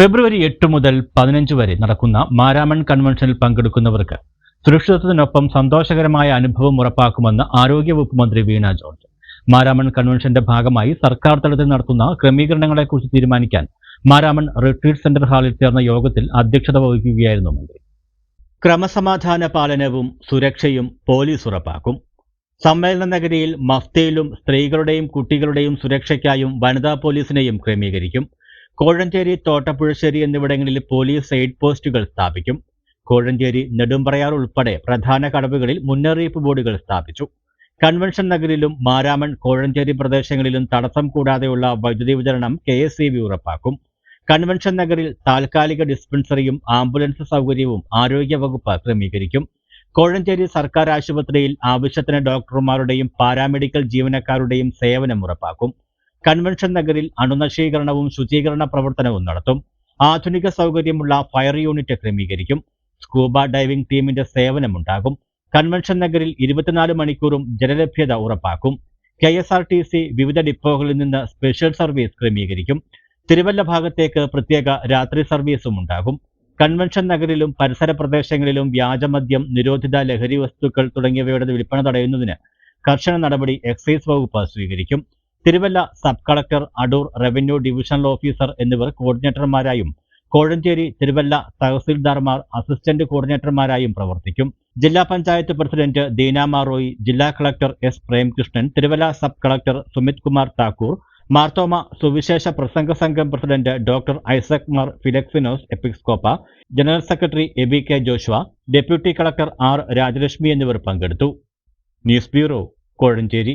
ഫെബ്രുവരി എട്ട് മുതൽ പതിനഞ്ച് വരെ നടക്കുന്ന മാരാമൺ കൺവെൻഷനിൽ പങ്കെടുക്കുന്നവർക്ക് സുരക്ഷിതത്വത്തിനൊപ്പം സന്തോഷകരമായ അനുഭവം ഉറപ്പാക്കുമെന്ന് ആരോഗ്യവകുപ്പ് മന്ത്രി വീണ ജോർജ്. മാരാമൺ കൺവെൻഷന്റെ ഭാഗമായി സർക്കാർ തലത്തിൽ നടത്തുന്ന ക്രമീകരണങ്ങളെക്കുറിച്ച് തീരുമാനിക്കാൻ മാരാമൺ റിട്രീറ്റ് സെന്റർ ഹാളിൽ ചേർന്ന യോഗത്തിൽ അധ്യക്ഷത വഹിക്കുകയായിരുന്നു മന്ത്രി. ക്രമസമാധാന പാലനവും സുരക്ഷയും പോലീസ് ഉറപ്പാക്കും. സമ്മേളന നഗരിയിൽ മഫ്തയിലും സ്ത്രീകളുടെയും കുട്ടികളുടെയും സുരക്ഷയ്ക്കായും വനിതാ പോലീസിനെയും ക്രമീകരിക്കും. കോഴഞ്ചേരി തോട്ടപ്പുഴശ്ശേരി എന്നിവിടങ്ങളിൽ പോലീസ് എയ്ഡ് പോസ്റ്റുകൾ സ്ഥാപിക്കും. കോഴഞ്ചേരി നെടുമ്പറയാർ ഉൾപ്പെടെ പ്രധാന കടവുകളിൽ മുന്നറിയിപ്പ് ബോർഡുകൾ സ്ഥാപിച്ചു. കൺവെൻഷൻ നഗരിലും മാരാമൺ കോഴഞ്ചേരി പ്രദേശങ്ങളിലും തടസ്സം കൂടാതെയുള്ള വൈദ്യുതി വിതരണം കെ എസ് ഉറപ്പാക്കും. കൺവെൻഷൻ നഗറിൽ താൽക്കാലിക ഡിസ്പെൻസറിയും ആംബുലൻസ് സൗകര്യവും ആരോഗ്യവകുപ്പ് ക്രമീകരിക്കും. കോഴഞ്ചേരി സർക്കാർ ആശുപത്രിയിൽ ആവശ്യത്തിന് ഡോക്ടർമാരുടെയും പാരാമെഡിക്കൽ ജീവനക്കാരുടെയും സേവനം ഉറപ്പാക്കും. കൺവെൻഷൻ നഗറിൽ അണുനശീകരണവും ശുചീകരണ പ്രവർത്തനവും നടത്തും. ആധുനിക സൗകര്യമുള്ള ഫയർ യൂണിറ്റ് ക്രമീകരിക്കും. സ്കൂബ ഡൈവിംഗ് ടീമിന്റെ സേവനമുണ്ടാകും. കൺവെൻഷൻ നഗറിൽ ഇരുപത്തിനാല് മണിക്കൂറും ജലലഭ്യത ഉറപ്പാക്കും. K S R T C വിവിധ ഡിപ്പോകളിൽ നിന്ന് സ്പെഷ്യൽ സർവീസ് ക്രമീകരിക്കും. തിരുവല്ല ഭാഗത്തേക്ക് പ്രത്യേക രാത്രി സർവീസും ഉണ്ടാകും. കൺവെൻഷൻ നഗറിലും പരിസര പ്രദേശങ്ങളിലും വ്യാജമദ്യം നിരോധിത ലഹരി വസ്തുക്കൾ തുടങ്ങിയവയുടെ വിൽപ്പന തടയുന്നതിന് കർശന നടപടി എക്സൈസ് വകുപ്പ് സ്വീകരിക്കും. Thiruvalla sub collector Adoor revenue divisional officer എന്നിവർ കോർഡിനേറ്റർമാരായും കോഴഞ്ചേരി തിരുവല്ല തഹസിൽദാർമാർ അസിസ്റ്റന്റ് കോർഡിനേറ്റർമാരായും പ്രവർത്തിക്കും. ജില്ലാ പഞ്ചായത്ത് പ്രസിഡന്റ് ദീനാമാറോയി ജില്ലാ collector S Premkrishnan Thiruvalla sub collector Sumit Kumar Thakur Marthoma സുവിശേഷ പ്രസംഗ സംഘം president doctor Isaac Mar Philexenos Episcopa general secretary A Aby K Joshua deputy collector R Rajalakshmi എന്നിവർ പങ്കെടുത്തു. News bureau Kozhencherry.